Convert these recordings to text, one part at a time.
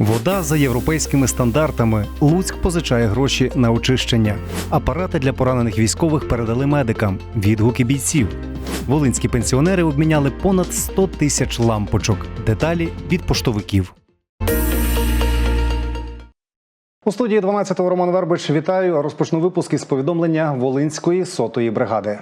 Вода за європейськими стандартами. Луцьк позичає гроші на очищення. Апарати для поранених військових передали медикам. Відгуки бійців. Волинські пенсіонери обміняли понад 100 тисяч лампочок. Деталі від поштовиків. У студії 12-го Роман Вербич вітаю. Розпочну випуск із повідомлення Волинської сотої бригади.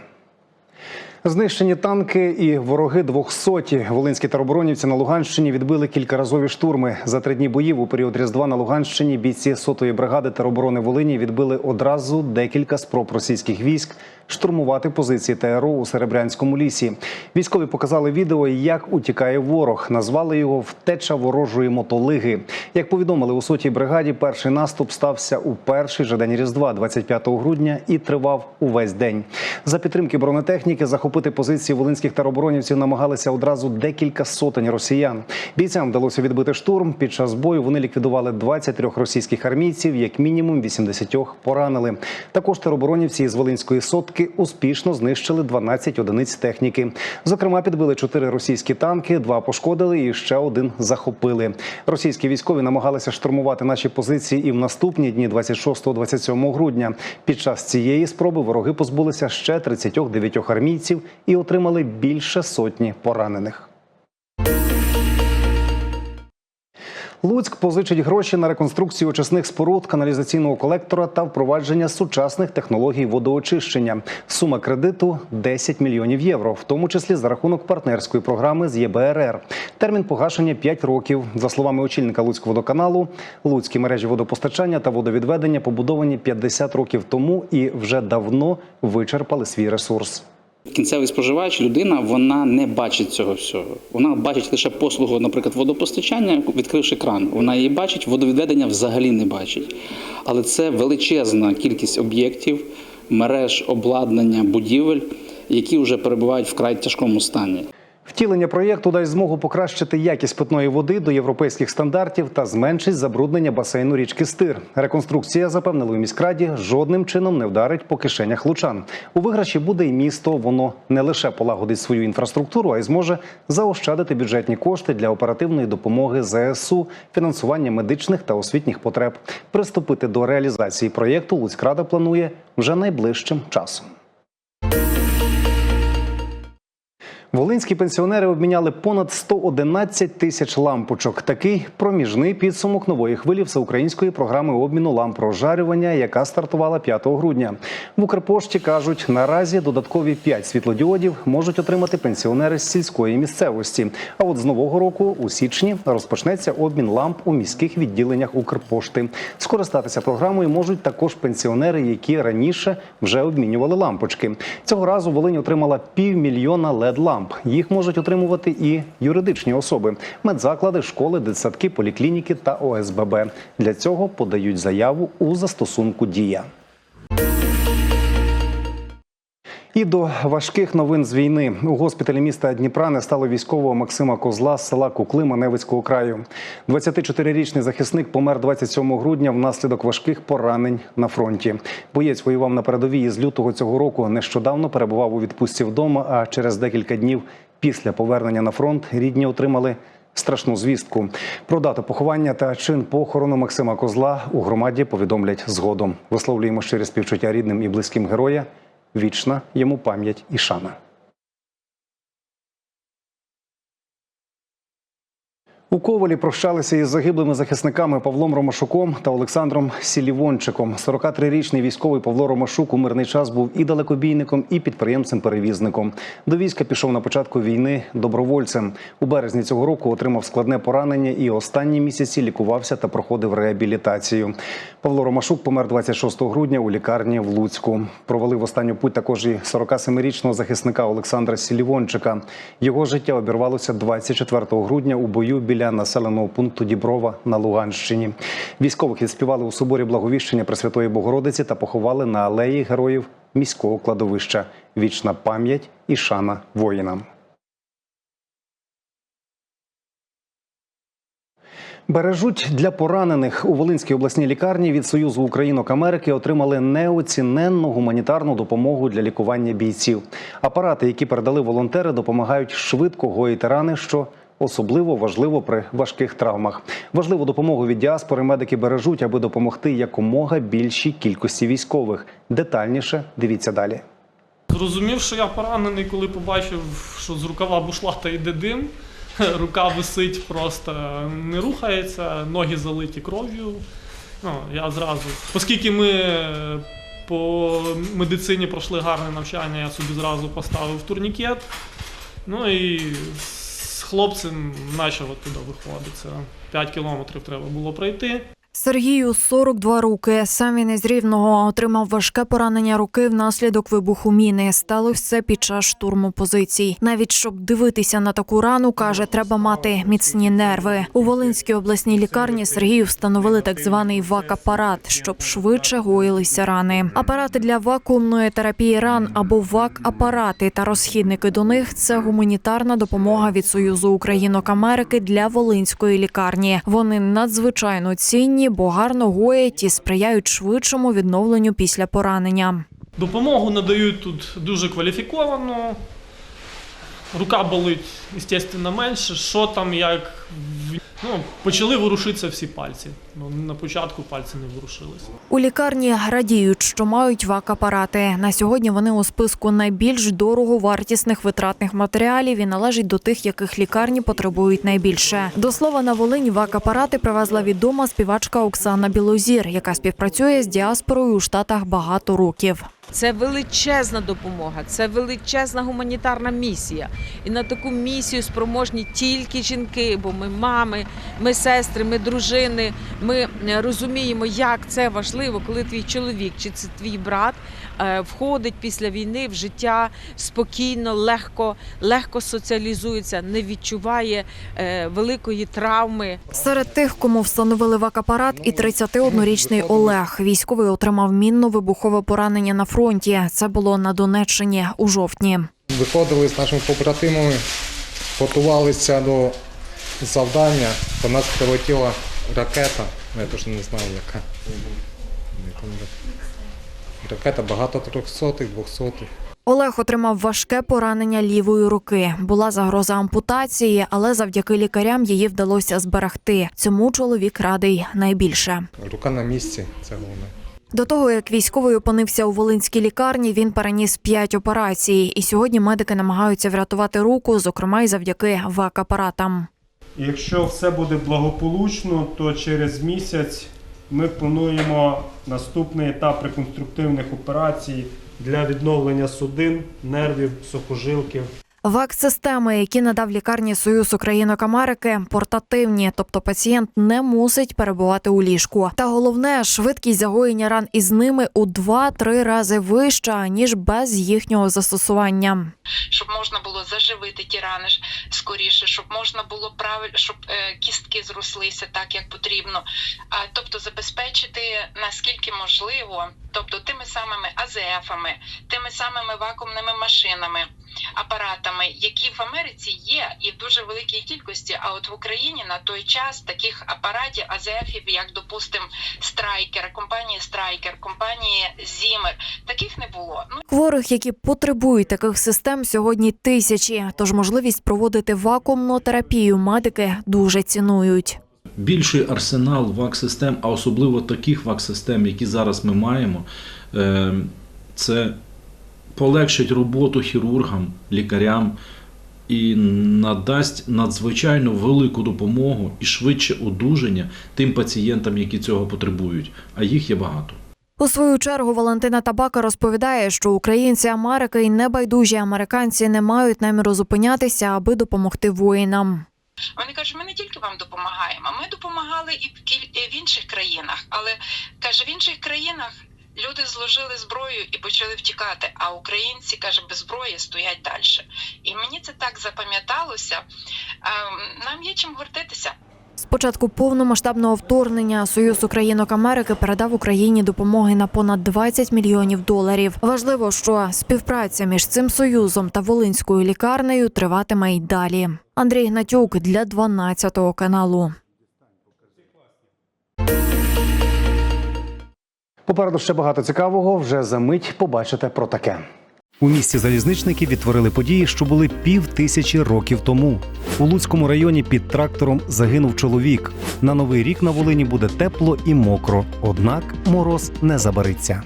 Знищені танки і вороги двохсоті. Волинські тероборонівці на Луганщині відбили кількаразові штурми. За три дні боїв у період Різдва на Луганщині бійці сотої бригади тероборони Волині відбили одразу декілька спроб російських військ штурмувати позиції ТРО у Серебрянському лісі. Військові показали відео, як утікає ворог. Назвали його втеча ворожої мотолиги. Як повідомили у сотій бригаді, перший наступ стався у перший же день Різдва, 25 грудня, і тривав увесь день. За підтримки бронетехніки захопити позиції волинських тероборонівців намагалися одразу декілька сотень росіян. Бійцям вдалося відбити штурм. Під час бою вони ліквідували 23 російських армійців, як мінімум 80 поранили. Також тероборонівці із Волинської сотки успішно знищили 12 одиниць техніки. Зокрема, підбили 4 російські танки, два пошкодили і ще один захопили. Російські військові намагалися штурмувати наші позиції і в наступні дні 26-27 грудня. Під час цієї спроби вороги позбулися ще 39 армійців і отримали більше сотні поранених. Луцьк позичить гроші на реконструкцію очисних споруд, каналізаційного колектора та впровадження сучасних технологій водоочищення. Сума кредиту 10 мільйонів євро, в тому числі за рахунок партнерської програми з ЄБРР. Термін погашення 5 років. За словами очільника Луцького водоканалу, луцькі мережі водопостачання та водовідведення побудовані 50 років тому і вже давно вичерпали свій ресурс. Кінцевий споживач, людина, вона не бачить цього всього. Вона бачить лише послугу, наприклад, водопостачання, відкривши кран. Вона її бачить, водовідведення взагалі не бачить. Але це величезна кількість об'єктів, мереж, обладнання, будівель, які вже перебувають в край тяжкому стані. Втілення проєкту дасть змогу покращити якість питної води до європейських стандартів та зменшить забруднення басейну річки Стир. Реконструкція запевнили у міськраді жодним чином не вдарить по кишенях лучан. У виграші буде і місто. Воно не лише полагодить свою інфраструктуру, а й зможе заощадити бюджетні кошти для оперативної допомоги ЗСУ, фінансування медичних та освітніх потреб. Приступити до реалізації проєкту Луцькрада планує вже найближчим часом. Волинські пенсіонери обміняли понад 111 тисяч лампочок. Такий проміжний підсумок нової хвилі всеукраїнської програми обміну ламп розжарювання, яка стартувала 5 грудня. В Укрпошті кажуть, наразі додаткові 5 світлодіодів можуть отримати пенсіонери з сільської місцевості. А от з нового року, у січні, розпочнеться обмін ламп у міських відділеннях Укрпошти. Скористатися програмою можуть також пенсіонери, які раніше вже обмінювали лампочки. Цього разу Волинь отримала півмільйона led ламп. Їх можуть отримувати і юридичні особи, медзаклади, школи, дитсадки, поліклініки та ОСББ. Для цього подають заяву у застосунку Дія. І до важких новин з війни у госпіталі міста Дніпра не стало військового Максима Козла з села Кукли Маневицького краю. 24-річний захисник помер 27 грудня внаслідок важких поранень на фронті. Боєць воював на передовій із лютого цього року. Нещодавно перебував у відпустці вдома. А через декілька днів після повернення на фронт рідні отримали. Страшну звістку про дату поховання та чин похорону Максима Козла у громаді повідомлять згодом. Висловлюємо щирі співчуття рідним і близьким героя. Вічна йому пам'ять і шана. У Ковалі прощалися із загиблими захисниками Павлом Ромашуком та Олександром Сілівончиком. 43-річний військовий Павло Ромашук у мирний час був і далекобійником, і підприємцем-перевізником. До війська пішов на початку війни добровольцем. У березні цього року отримав складне поранення і останні місяці лікувався та проходив реабілітацію. Павло Ромашук помер 26 грудня у лікарні в Луцьку. Провалив останню путь також і 47-річного захисника Олександра Сілівончика. Його життя обірвалося 24 грудня у бою біля населеного пункту Діброва на Луганщині. Військових відспівали у соборі Благовіщення Пресвятої Богородиці та поховали на алеї героїв міського кладовища. Вічна пам'ять і шана воїнам. Бережуть для поранених у Волинській обласній лікарні від Союзу Українок Америки отримали неоціненну гуманітарну допомогу для лікування бійців. Апарати, які передали волонтери, допомагають швидко гоїти рани, що особливо важливо при важких травмах. Важливу допомогу від діаспори медики бережуть, аби допомогти якомога більшій кількості військових. Детальніше дивіться далі. Зрозумів, що я поранений, коли побачив, що з рукава бушлата йде дим. Рука висить, просто не рухається, ноги залиті кров'ю. Ну, я зразу, оскільки ми е, по медицині пройшли гарне навчання, я собі зразу поставив турнікет. Ну і хлопцем почав туди виходити. Це 5 кілометрів треба було пройти. Сергію 42 роки. Сам він із Рівного отримав важке поранення руки внаслідок вибуху міни. Сталося це під час штурму позицій. Навіть щоб дивитися на таку рану, каже, треба мати міцні нерви. У Волинській обласній лікарні Сергію встановили так званий ВАК-апарат, щоб швидше гоїлися рани. Апарати для вакуумної терапії ран або ВАК-апарати та розхідники до них це гуманітарна допомога від Союзу Українок Америки для Волинської лікарні. Вони надзвичайно цінні, бо гарно гоять і сприяють швидшому відновленню після поранення. Допомогу надають тут дуже кваліфіковано. Рука болить, звісно, менше. Що там, як. Ну, почали ворушитися всі пальці. Ну, на початку пальці не ворушились. У лікарні радіють, що мають ВАК-апарати. На сьогодні вони у списку найбільш дороговартісних витратних матеріалів і належать до тих, яких лікарні потребують найбільше. До слова, на Волинь ВАК-апарати привезла відома співачка Оксана Білозір, яка співпрацює з діаспорою у Штатах багато років. Це величезна допомога, це величезна гуманітарна місія. І на таку місію спроможні тільки жінки, бо ми мами, ми сестри, ми дружини. Ми е, розуміємо, як це важливо, коли твій чоловік чи це твій брат е, входить після війни в життя спокійно, легко, легко соціалізується, не відчуває е, великої травми. Серед тих, кому встановили ВАК-апарат, і 31-річний Олег. Військовий отримав мінно-вибухове поранення на фронті. Це було на Донеччині у жовтні. Виходили з нашими побратимами, готувалися до завдання. По нас прилетіла ракета, я теж не знаю. Яка Ракета багато трьохсотих, двохсотих. Олег отримав важке поранення лівої руки. Була загроза ампутації, але завдяки лікарям її вдалося зберегти. Цьому чоловік радий найбільше. Рука на місці, це головне. До того як військовий опинився у Волинській лікарні, він переніс п'ять операцій, і сьогодні медики намагаються врятувати руку, зокрема й завдяки ВАК-апаратам. Якщо все буде благополучно, то через місяць ми плануємо наступний етап реконструктивних операцій для відновлення судин, нервів, сухожилків. ВАК-системи, які надав лікарні Союз Українок Америки, портативні, тобто пацієнт не мусить перебувати у ліжку. Та головне, швидкість загоєння ран із ними у 2-3 рази вища ніж без їхнього застосування. щоб можна було заживити ті рани скоріше, щоб можна було правильно, щоб е, кістки зрослися так, як потрібно. А тобто забезпечити наскільки можливо, тобто тими самими АЗФами, тими самими вакуумними машинами, апаратами, які в Америці є і в дуже великій кількості. А от в Україні на той час таких апаратів АЗФів, як допустим, Страйкер, компанії Страйкер, компанії Зімер, таких не було. Ну Хворих, які потребують таких систем, сьогодні тисячі. Тож можливість проводити вакуумну терапію медики дуже цінують. Більший арсенал ВАК-систем, а особливо таких ВАК-систем, які зараз ми маємо, е, це полегшить роботу хірургам, лікарям і надасть надзвичайно велику допомогу і швидше одужання тим пацієнтам, які цього потребують, а їх є багато. У свою чергу Валентина Табака розповідає, що українці Америки і небайдужі американці не мають наміру зупинятися, аби допомогти воїнам. Вони кажуть, ми не тільки вам допомагаємо, ми допомагали і в кіль- в інших країнах. Але каже, в інших країнах люди зложили зброю і почали втікати. А українці каже, без зброї стоять далі. І мені це так запам'яталося. Ем, Нам є чим гордитися. З початку повномасштабного вторгнення Союз Українок Америки передав Україні допомоги на понад 20 мільйонів доларів. Важливо, що співпраця між цим союзом та Волинською лікарнею триватиме й далі. Андрій Гнатюк для 12 каналу. Попереду ще багато цікавого. Вже за мить побачите про таке. У місті залізничники відтворили події, що були пів тисячі років тому. У Луцькому районі під трактором загинув чоловік. На новий рік на Волині буде тепло і мокро, однак мороз не забариться.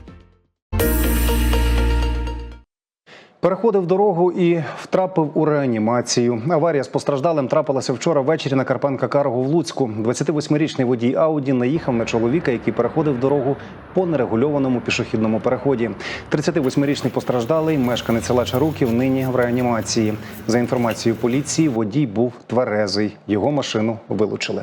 Переходив дорогу і втрапив у реанімацію. Аварія з постраждалим трапилася вчора ввечері на Карпенка Карго в Луцьку. 28-річний водій Ауді наїхав на чоловіка, який переходив дорогу по нерегульованому пішохідному переході. 38-річний постраждалий, мешканець села Чаруків, нині в реанімації. За інформацією поліції, водій був тверезий. Його машину вилучили.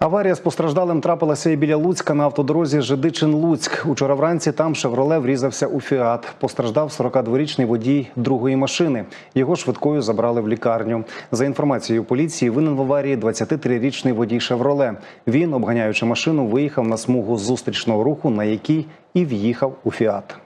Аварія з постраждалим трапилася і біля Луцька на автодорозі Жидичин-Луцьк. Учора вранці там «Шевроле» врізався у «Фіат». Постраждав 42-річний водій другої машини. Його швидкою забрали в лікарню. За інформацією поліції, винен в аварії 23-річний водій «Шевроле». Він, обганяючи машину, виїхав на смугу зустрічного руху, на якій і в'їхав у «Фіат».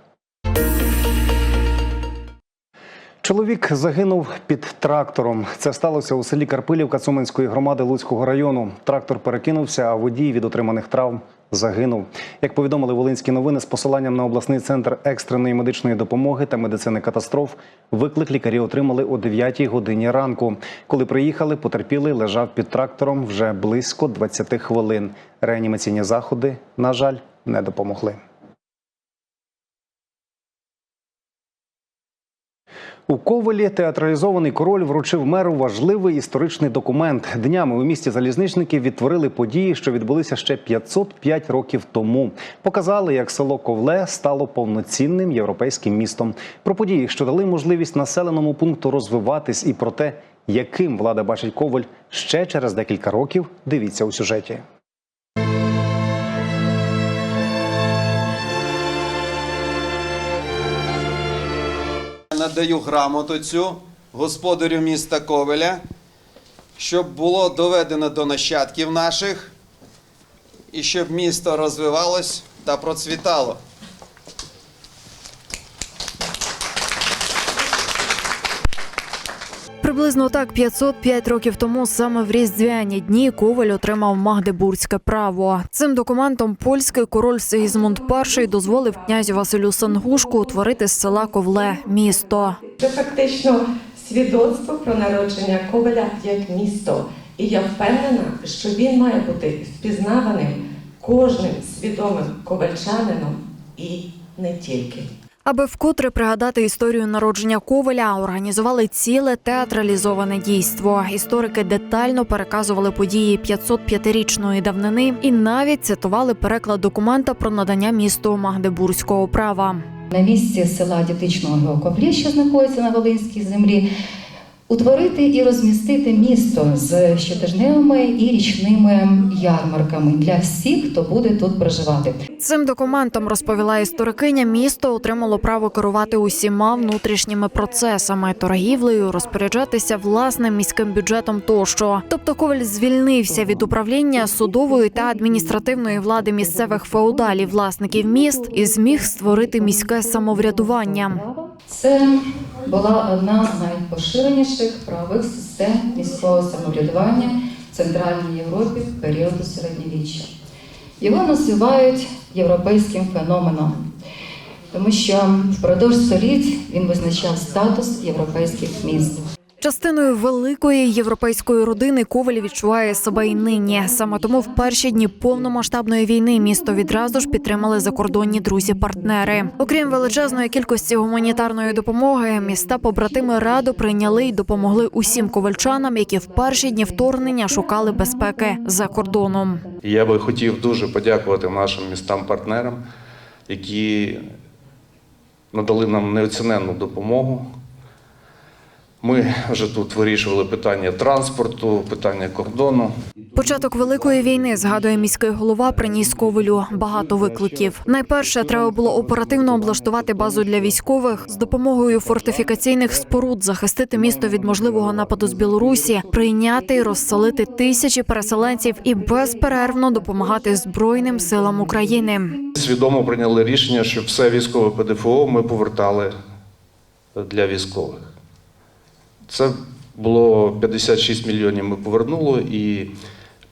Чоловік загинув під трактором. Це сталося у селі Карпилівка Цуманської громади Луцького району. Трактор перекинувся, а водій від отриманих травм загинув. Як повідомили Волинські новини з посиланням на обласний центр екстреної медичної допомоги та медицини катастроф, виклик лікарі отримали о 9 годині ранку. Коли приїхали, потерпілий лежав під трактором вже близько 20 хвилин. Реанімаційні заходи, на жаль, не допомогли. У Ковелі театралізований король вручив меру важливий історичний документ. Днями у місті залізничники відтворили події, що відбулися ще 505 років тому. Показали, як село Ковле стало повноцінним європейським містом. Про події, що дали можливість населеному пункту розвиватись, і про те, яким влада бачить Коваль ще через декілька років. Дивіться у сюжеті. Надаю грамоту цю господарю міста Ковеля, щоб було доведено до нащадків наших і щоб місто розвивалось та процвітало. Приблизно так 505 років тому саме в різдвяні дні Коваль отримав магдебурзьке право. Цим документом польський король Сигізмунд І дозволив князю Василю Сангушку утворити з села Ковле місто. Це фактично свідоцтво про народження Коваля як місто. І я впевнена, що він має бути впізнаваним кожним свідомим ковальчанином і не тільки. Аби вкотре пригадати історію народження Коваля, організували ціле театралізоване дійство. Історики детально переказували події 505-річної давнини і навіть цитували переклад документа про надання місту Магдебурзького права. на місці села Дітичного Геокоплі, що знаходиться на Волинській землі, утворити і розмістити місто з щотижневими і річними ярмарками для всіх, хто буде тут проживати. Цим документом розповіла історикиня. Місто отримало право керувати усіма внутрішніми процесами, торгівлею, розпоряджатися власним міським бюджетом тощо. Тобто Коваль звільнився від управління судової та адміністративної влади місцевих феодалів, власників міст і зміг створити міське самоврядування. Це була одна з найпоширеніших правових систем міського самоврядування в Центральній Європі в періоду середньовіччя. Його називають європейським феноменом, тому що впродовж століть він визначав статус європейських міст. Частиною великої європейської родини Коваль відчуває себе і нині. Саме тому в перші дні повномасштабної війни місто відразу ж підтримали закордонні друзі-партнери. Окрім величезної кількості гуманітарної допомоги, міста побратими радо прийняли й допомогли усім ковальчанам, які в перші дні вторгнення шукали безпеки за кордоном. Я би хотів дуже подякувати нашим містам-партнерам, які надали нам неоціненну допомогу. Ми вже тут вирішували питання транспорту, питання кордону. Початок великої війни згадує міський голова. Приніс ковалю багато викликів. Найперше треба було оперативно облаштувати базу для військових з допомогою фортифікаційних споруд, захистити місто від можливого нападу з Білорусі, прийняти і розселити тисячі переселенців і безперервно допомагати збройним силам України. Свідомо прийняли рішення, що все військове ПДФО ми повертали для військових. Це було 56 мільйонів. Ми повернули, і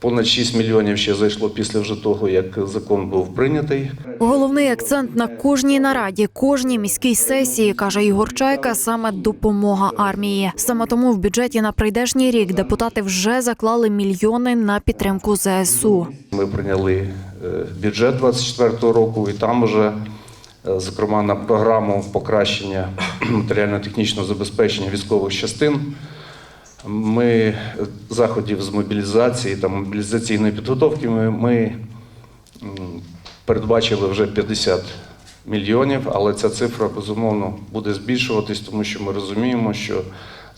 Понад 6 мільйонів ще зайшло після вже того, як закон був прийнятий. Головний акцент на кожній нараді, кожній міській сесії, каже Ігор Чайка, саме допомога армії. Саме тому в бюджеті на прийдешній рік депутати вже заклали мільйони на підтримку ЗСУ. Ми прийняли е, бюджет 2024 року, і там вже, зокрема, на програму покращення матеріально-технічного забезпечення військових частин. Ми е, заходів з мобілізації та мобілізаційної підготовки ми, ми передбачили вже 50 мільйонів, але ця цифра безумовно буде збільшуватись, тому що ми розуміємо, що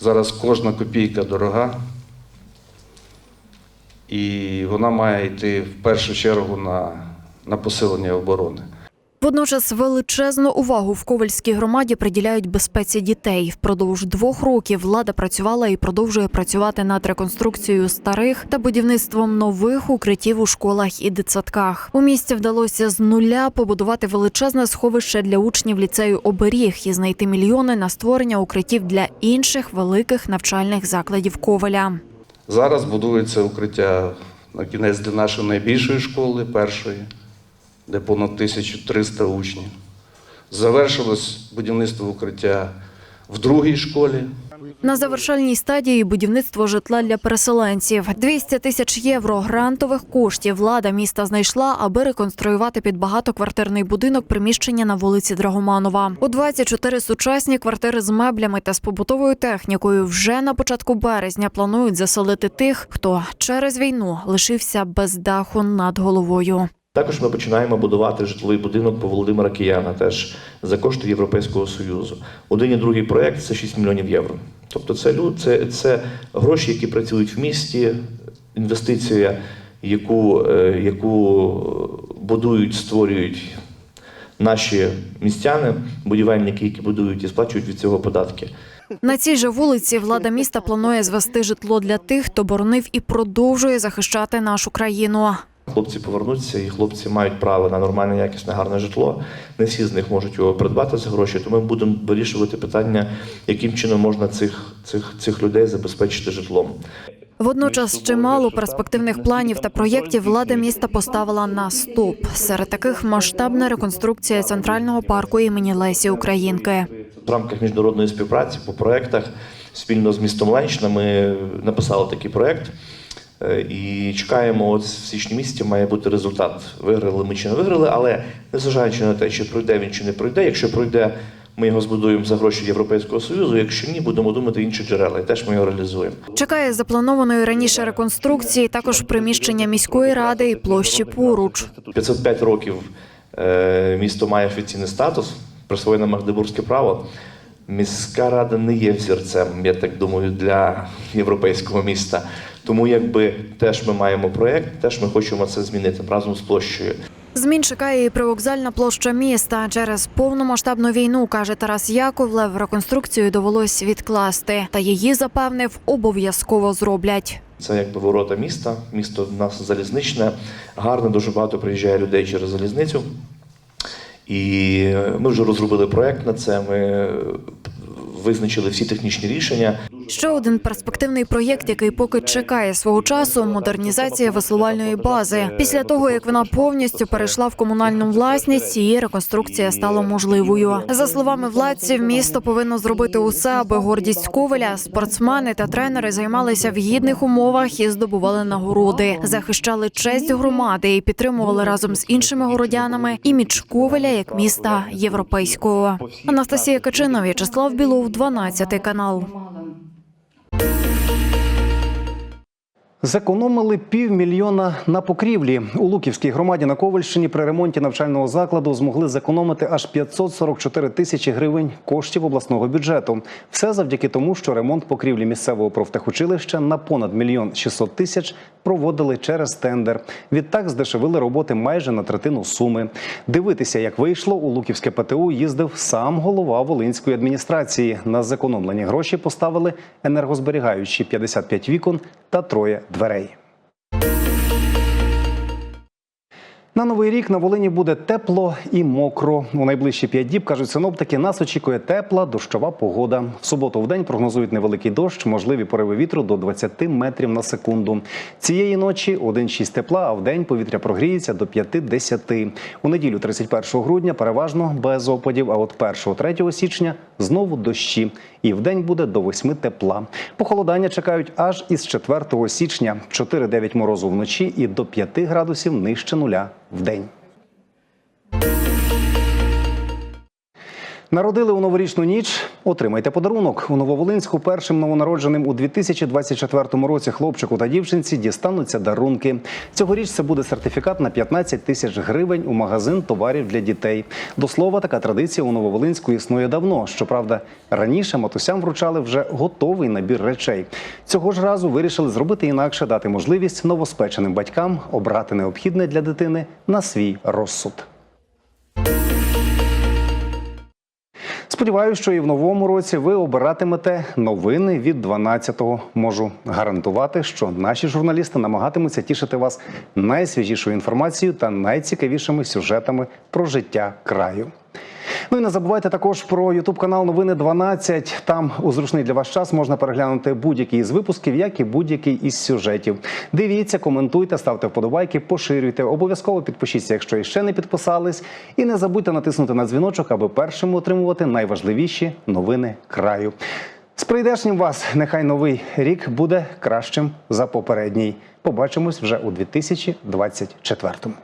зараз кожна копійка дорога, і вона має йти в першу чергу на, на посилення оборони. Водночас величезну увагу в Ковальській громаді приділяють безпеці дітей. Впродовж двох років влада працювала і продовжує працювати над реконструкцією старих та будівництвом нових укриттів у школах і дитсадках. У місті вдалося з нуля побудувати величезне сховище для учнів ліцею оберіг і знайти мільйони на створення укриттів для інших великих навчальних закладів Коваля. Зараз будується укриття на кінець для нашої найбільшої школи, першої, де понад 1300 учнів. Завершилось будівництво укриття в другій школі. На завершальній стадії будівництво житла для переселенців. 200 тисяч євро грантових коштів влада міста знайшла, аби реконструювати під багатоквартирний будинок приміщення на вулиці Драгоманова. У 24 сучасні квартири з меблями та з побутовою технікою вже на початку березня планують заселити тих, хто через війну лишився без даху над головою. Також ми починаємо будувати житловий будинок по Володимира Кияна, теж за кошти Європейського Союзу. Один і другий проект це 6 мільйонів євро. Тобто, це це, це гроші, які працюють в місті, інвестиція, яку, е, яку будують, створюють наші містяни, будівельники, які будують і сплачують від цього податки. На цій же вулиці влада міста планує звести житло для тих, хто боронив і продовжує захищати нашу країну. Хлопці повернуться, і хлопці мають право на нормальне, якісне, гарне житло. Не всі з них можуть його придбати за гроші. Тому ми будемо вирішувати питання, яким чином можна цих, цих, цих людей забезпечити житлом. Водночас чимало перспективних планів та проєктів влада міста поставила на стоп. Серед таких масштабна реконструкція центрального парку імені Лесі Українки. В рамках міжнародної співпраці по проектах спільно з містом Ленщина ми написали такий проект. Е, І чекаємо, от в січні місяці має бути результат. Виграли ми чи не виграли, але незважаючи на те, чи пройде він чи не пройде. Якщо пройде, ми його збудуємо за гроші Європейського Союзу. Якщо ні, будемо думати інші джерела, і теж ми його реалізуємо. Чекає запланованої раніше реконструкції також приміщення міської ради і площі поруч. 505 років е, місто має офіційний статус, присвоєне Магдебурзьке право. Міська рада не є взірцем, я так думаю, для європейського міста. Тому якби теж ми маємо проєкт, теж ми хочемо це змінити разом з площею. Змін чекає і привокзальна площа міста. Через повномасштабну війну, каже Тарас Яковлев, реконструкцію довелось відкласти. Та її запевнив, обов'язково зроблять. Це якби ворота міста. Місто в нас залізничне, гарне, дуже багато приїжджає людей через залізницю. І ми вже розробили проєкт на це. Ми визначили всі технічні рішення. Ще один перспективний проєкт, який поки чекає свого часу модернізація веслувальної бази. Після того як вона повністю перейшла в комунальну власність, її реконструкція стала можливою. За словами владців, місто повинно зробити усе, аби гордість Ковеля, спортсмени та тренери займалися в гідних умовах і здобували нагороди, захищали честь громади і підтримували разом з іншими городянами імідж Ковеля як міста європейського. Анастасія Качина, В'ячеслав Білов, 12 канал. Зекономили півмільйона на покрівлі. У Луківській громаді на Ковальщині при ремонті навчального закладу змогли зекономити аж 544 тисячі гривень коштів обласного бюджету. Все завдяки тому, що ремонт покрівлі місцевого профтехучилища на понад мільйон 600 тисяч проводили через тендер. Відтак здешевили роботи майже на третину суми. Дивитися, як вийшло, у Луківське ПТУ їздив сам голова Волинської адміністрації. На зекономлені гроші поставили енергозберігаючі 55 вікон та троє дверей. На новий рік на Волині буде тепло і мокро. У найближчі п'ять діб кажуть синоптики. Нас очікує тепла дощова погода. В суботу в день прогнозують невеликий дощ, можливі пориви вітру до 20 метрів на секунду. Цієї ночі 1,6 тепла, а в день повітря прогріється до 5-10. У неділю, 31 грудня, переважно без опадів. А от 1-3 січня знову дощі. І в день буде до 8 тепла. Похолодання чекають аж із 4 січня. 4-9 морозу вночі і до 5 градусів нижче нуля в день. Народили у новорічну ніч. Отримайте подарунок. У Нововолинську першим новонародженим у 2024 році хлопчику та дівчинці дістануться дарунки. Цьогоріч це буде сертифікат на 15 тисяч гривень у магазин товарів для дітей. До слова, така традиція у Нововолинську існує давно. Щоправда, раніше матусям вручали вже готовий набір речей. Цього ж разу вирішили зробити інакше, дати можливість новоспеченим батькам обрати необхідне для дитини на свій розсуд. Сподіваюся, що і в новому році ви обиратимете новини від 12-го. Можу гарантувати, що наші журналісти намагатимуться тішити вас найсвіжішою інформацією та найцікавішими сюжетами про життя краю. Ну і не забувайте також про Ютуб канал Новини 12. Там у зручний для вас час можна переглянути будь-який із випусків, як і будь-який із сюжетів. Дивіться, коментуйте, ставте вподобайки, поширюйте. Обов'язково підпишіться, якщо іще не підписались. І не забудьте натиснути на дзвіночок, аби першими отримувати найважливіші новини краю. З прийдешнім вас! Нехай новий рік буде кращим за попередній. Побачимось вже у 2024-му.